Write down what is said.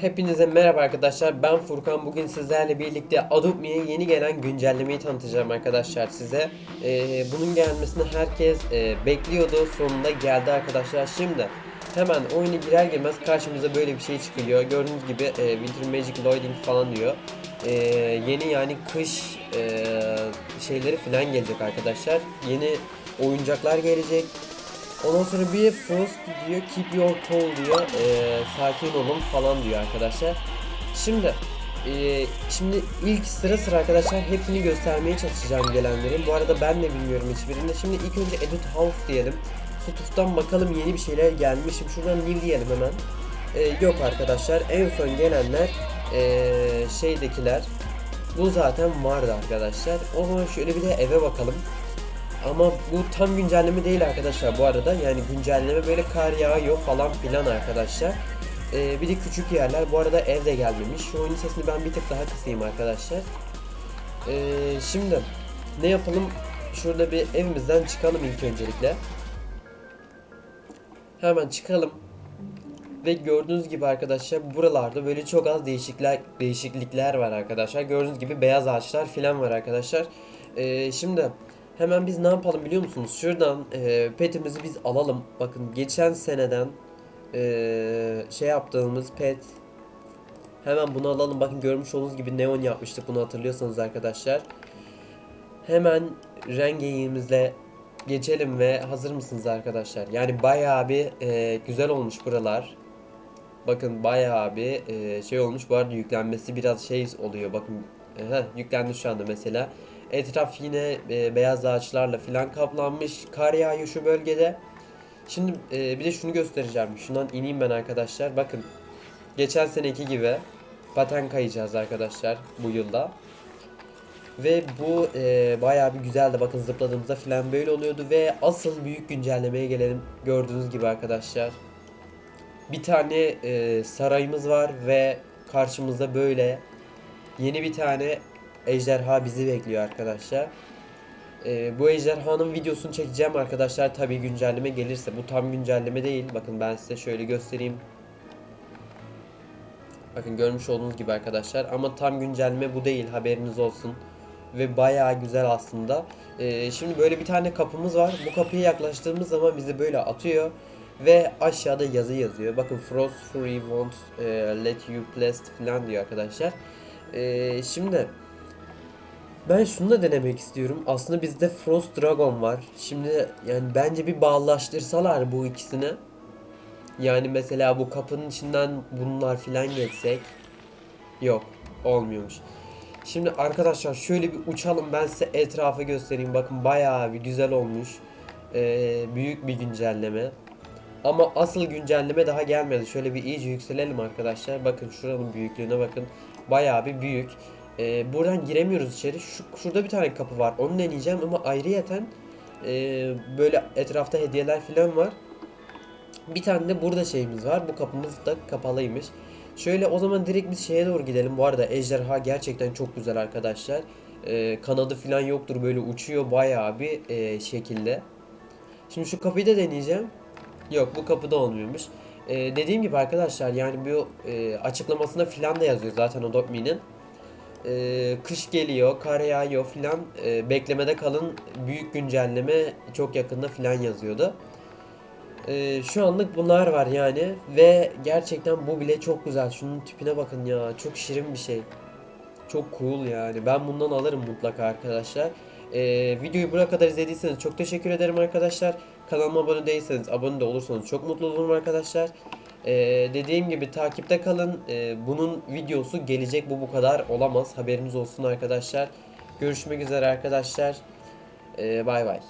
Hepinize merhaba arkadaşlar. Ben Furkan. Bugün sizlerle birlikte Adobe Me'ye yeni gelen güncellemeyi tanıtacağım arkadaşlar size. Ee, bunun gelmesini herkes e, bekliyordu. Sonunda geldi arkadaşlar. Şimdi hemen oyuna girer girmez karşımıza böyle bir şey çıkıyor. Gördüğünüz gibi e, Winter Magic Loading falan diyor. E, yeni yani kış e, şeyleri falan gelecek arkadaşlar. Yeni oyuncaklar gelecek. Ondan sonra bir Frost diyor, keep your cool diyor, ee, sakin olun falan diyor arkadaşlar. Şimdi, ee, şimdi ilk sıra sıra arkadaşlar hepsini göstermeye çalışacağım gelenlerin. Bu arada ben de bilmiyorum hiçbirini. Şimdi ilk önce Edit House diyelim. Stuf'tan bakalım yeni bir şeyler gelmiş. Şimdi şuradan new diyelim hemen. Ee, yok arkadaşlar, en son gelenler ee, şeydekiler. Bu zaten vardı arkadaşlar. O zaman şöyle bir de eve bakalım. Ama bu tam güncelleme değil arkadaşlar bu arada. Yani güncelleme böyle kar yağıyor falan filan arkadaşlar. Ee, bir de küçük yerler. Bu arada ev de gelmemiş. Şu oyunun sesini ben bir tık daha kısayım arkadaşlar. Ee, şimdi ne yapalım? Şurada bir evimizden çıkalım ilk öncelikle. Hemen çıkalım. Ve gördüğünüz gibi arkadaşlar buralarda böyle çok az değişiklikler değişiklikler var arkadaşlar. Gördüğünüz gibi beyaz ağaçlar filan var arkadaşlar. Ee, şimdi hemen biz ne yapalım biliyor musunuz? Şuradan e, petimizi biz alalım. Bakın geçen seneden e, şey yaptığımız pet hemen bunu alalım. Bakın görmüş olduğunuz gibi neon yapmıştık bunu hatırlıyorsanız arkadaşlar. Hemen rengeğimizle geçelim ve hazır mısınız arkadaşlar? Yani bayağı bir e, güzel olmuş buralar. Bakın bayağı bir e, şey olmuş. Bu arada yüklenmesi biraz şey oluyor. Bakın e, heh, yüklendi şu anda mesela. Etraf yine e, beyaz ağaçlarla filan kaplanmış. Kar yağıyor şu bölgede. Şimdi e, bir de şunu göstereceğim. Şundan ineyim ben arkadaşlar. Bakın. Geçen seneki gibi paten kayacağız arkadaşlar bu yılda. Ve bu e, bayağı bir güzeldi. Bakın zıpladığımızda filan böyle oluyordu. Ve asıl büyük güncellemeye gelelim. Gördüğünüz gibi arkadaşlar. Bir tane e, sarayımız var ve karşımızda böyle yeni bir tane ejderha bizi bekliyor arkadaşlar. E, bu ejderhanın videosunu çekeceğim arkadaşlar. Tabi güncelleme gelirse. Bu tam güncelleme değil. Bakın ben size şöyle göstereyim. Bakın görmüş olduğunuz gibi arkadaşlar. Ama tam güncelleme bu değil. Haberiniz olsun. Ve bayağı güzel aslında. E, şimdi böyle bir tane kapımız var. Bu kapıya yaklaştığımız zaman bizi böyle atıyor. Ve aşağıda yazı yazıyor. Bakın Frost Fury won't e, let you blast falan diyor arkadaşlar. E, şimdi ben şunu da denemek istiyorum. Aslında bizde Frost Dragon var. Şimdi yani bence bir bağlaştırsalar bu ikisini. Yani mesela bu kapının içinden bunlar filan geçsek. Yok olmuyormuş. Şimdi arkadaşlar şöyle bir uçalım ben size etrafı göstereyim. Bakın bayağı bir güzel olmuş. Ee, büyük bir güncelleme. Ama asıl güncelleme daha gelmedi. Şöyle bir iyice yükselelim arkadaşlar. Bakın şuranın büyüklüğüne bakın. Bayağı bir büyük. Ee, buradan giremiyoruz içeri. Şu, şurada bir tane kapı var. Onu deneyeceğim ama ayrıyeten e, böyle etrafta hediyeler falan var. Bir tane de burada şeyimiz var. Bu kapımız da kapalıymış. Şöyle o zaman direkt biz şeye doğru gidelim. Bu arada ejderha gerçekten çok güzel arkadaşlar. Ee, kanadı falan yoktur böyle uçuyor bayağı bir e, şekilde. Şimdi şu kapıyı da deneyeceğim. Yok bu kapıda olmuyormuş. Ee, dediğim gibi arkadaşlar yani bu e, açıklamasında filan da yazıyor zaten o. Ee, kış geliyor, kar yağıyor filan. Ee, beklemede kalın büyük güncelleme çok yakında filan yazıyordu. Ee, şu anlık bunlar var yani ve gerçekten bu bile çok güzel. Şunun tipine bakın ya. Çok şirin bir şey. Çok cool yani. Ben bundan alırım mutlaka arkadaşlar. Ee, videoyu buraya kadar izlediyseniz çok teşekkür ederim arkadaşlar. Kanalıma abone değilseniz abone de olursanız çok mutlu olurum arkadaşlar. Ee, dediğim gibi takipte kalın. Ee, bunun videosu gelecek. Bu bu kadar olamaz. Haberiniz olsun arkadaşlar. Görüşmek üzere arkadaşlar. Ee, bay bay.